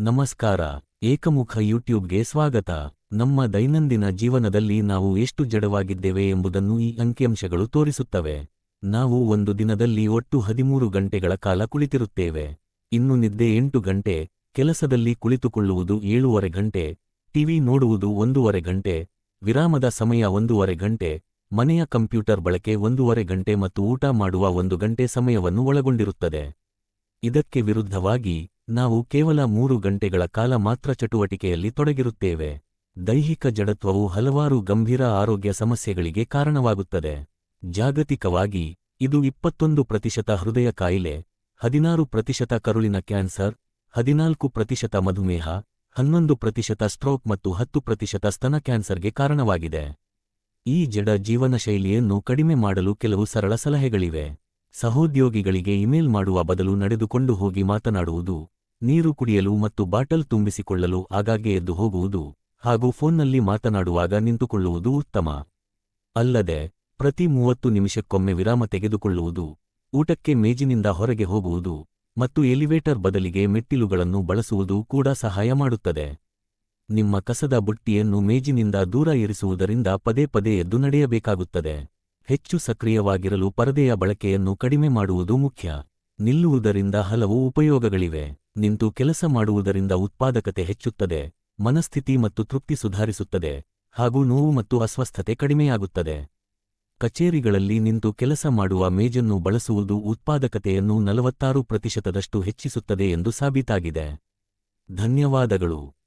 ನಮಸ್ಕಾರ, ಏಕಮುಖ ಯೂಟ್ಯೂಬ್ಗೆ ಸ್ವಾಗತ. ನಮ್ಮ ದೈನಂದಿನ ಜೀವನದಲ್ಲಿ ನಾವು ಎಷ್ಟು ಜಡವಾಗಿದ್ದೇವೆ ಎಂಬುದನ್ನು ಈ ಅಂಕಿಅಂಶಗಳು ತೋರಿಸುತ್ತವೆ. ನಾವು ಒಂದು ದಿನದಲ್ಲಿ ಒಟ್ಟು ಹದಿಮೂರು ಗಂಟೆಗಳ ಕಾಲ ಕುಳಿತಿರುತ್ತೇವೆ. ಇನ್ನು ನಿದ್ದೆ ಎಂಟು ಗಂಟೆ, ಕೆಲಸದಲ್ಲಿ ಕುಳಿತುಕೊಳ್ಳುವುದು ಏಳೂವರೆ ಗಂಟೆ, ಟಿವಿ ನೋಡುವುದು ಒಂದೂವರೆ ಗಂಟೆ, ವಿರಾಮದ ಸಮಯ ಒಂದೂವರೆ ಗಂಟೆ, ಮನೆಯ ಕಂಪ್ಯೂಟರ್ ಬಳಕೆ ಒಂದೂವರೆ ಗಂಟೆ ಮತ್ತು ಊಟ ಮಾಡುವ ಒಂದು ಗಂಟೆ ಸಮಯವನ್ನು ಒಳಗೊಂಡಿರುತ್ತದೆ. ಇದಕ್ಕೆ ವಿರುದ್ಧವಾಗಿ ನಾವು ಕೇವಲ ಮೂರು ಗಂಟೆಗಳ ಕಾಲ ಮಾತ್ರ ಚಟುವಟಿಕೆಯಲ್ಲಿ ತೊಡಗಿರುತ್ತೇವೆ. ದೈಹಿಕ ಜಡತ್ವವು ಹಲವಾರು ಗಂಭೀರ ಆರೋಗ್ಯ ಸಮಸ್ಯೆಗಳಿಗೆ ಕಾರಣವಾಗುತ್ತದೆ. ಜಾಗತಿಕವಾಗಿ, ಇದು ಇಪ್ಪತ್ತೊಂದು ಪ್ರತಿಶತ ಹೃದಯ ಕಾಯಿಲೆ, ಹದಿನಾರು ಪ್ರತಿಶತ ಕರುಳಿನ ಕ್ಯಾನ್ಸರ್, ಹದಿನಾಲ್ಕು ಪ್ರತಿಶತ ಮಧುಮೇಹ, ಹನ್ನೊಂದು ಪ್ರತಿಶತ ಸ್ಟ್ರೋಕ್ ಮತ್ತು ಹತ್ತು ಪ್ರತಿಶತ ಸ್ತನ ಕ್ಯಾನ್ಸರ್ಗೆ ಕಾರಣವಾಗಿದೆ. ಈ ಜಡ ಜೀವನಶೈಲಿಯನ್ನು ಕಡಿಮೆ ಮಾಡಲು ಕೆಲವು ಸರಳ ಸಲಹೆಗಳಿವೆ. ಸಹೋದ್ಯೋಗಿಗಳಿಗೆ ಇಮೇಲ್ ಮಾಡುವ ಬದಲು ನಡೆದುಕೊಂಡು ಹೋಗಿ ಮಾತನಾಡುವುದು ನೀರು ಕುಡಿಯಲು ಮತ್ತು ಬಾಟಲ್ ತುಂಬಿಸಿಕೊಳ್ಳಲು ಆಗಾಗ್ಗೆ ಎದ್ದು ಹೋಗುವುದು ಹಾಗೂ ಫೋನ್ನಲ್ಲಿ ಮಾತನಾಡುವಾಗ ನಿಂತುಕೊಳ್ಳುವುದು ಉತ್ತಮ. ಅಲ್ಲದೆ, ಪ್ರತಿ ಮೂವತ್ತು ನಿಮಿಷಕ್ಕೊಮ್ಮೆ ವಿರಾಮ ತೆಗೆದುಕೊಳ್ಳುವುದು, ಊಟಕ್ಕೆ ಮೇಜಿನಿಂದ ಹೊರಗೆ ಹೋಗುವುದು ಮತ್ತು ಎಲಿವೇಟರ್ ಬದಲಿಗೆ ಮೆಟ್ಟಿಲುಗಳನ್ನು ಬಳಸುವುದು ಕೂಡ ಸಹಾಯ ಮಾಡುತ್ತದೆ. ನಿಮ್ಮ ಕಸದ ಬುಟ್ಟಿಯನ್ನು ಮೇಜಿನಿಂದ ದೂರ ಇರಿಸುವುದರಿಂದ ಪದೇ ಪದೇ ಎದ್ದು ನಡೆಯಬೇಕಾಗುತ್ತದೆ. ಹೆಚ್ಚು ಸಕ್ರಿಯವಾಗಿರಲು ಪರದೆಯ ಬಳಕೆಯನ್ನು ಕಡಿಮೆ ಮಾಡುವುದು ಮುಖ್ಯ. ನಿಲ್ಲುವುದರಿಂದ ಹಲವು ಉಪಯೋಗಗಳಿವೆ. ನಿಂತು ಕೆಲಸ ಮಾಡುವುದರಿಂದ ಉತ್ಪಾದಕತೆ ಹೆಚ್ಚುತ್ತದೆ, ಮನಸ್ಥಿತಿ ಮತ್ತು ತೃಪ್ತಿ ಸುಧಾರಿಸುತ್ತದೆ, ಹಾಗೂ ನೋವು ಮತ್ತು ಅಸ್ವಸ್ಥತೆ ಕಡಿಮೆಯಾಗುತ್ತದೆ. ಕಚೇರಿಗಳಲ್ಲಿ ನಿಂತು ಕೆಲಸ ಮಾಡುವ ಮೇಜನ್ನು ಬಳಸುವುದು ಉತ್ಪಾದಕತೆಯನ್ನು ನಲವತ್ತಾರು ಪ್ರತಿಶತದಷ್ಟು ಹೆಚ್ಚಿಸುತ್ತದೆ ಎಂದು ಸಾಬೀತಾಗಿದೆ. ಧನ್ಯವಾದಗಳು.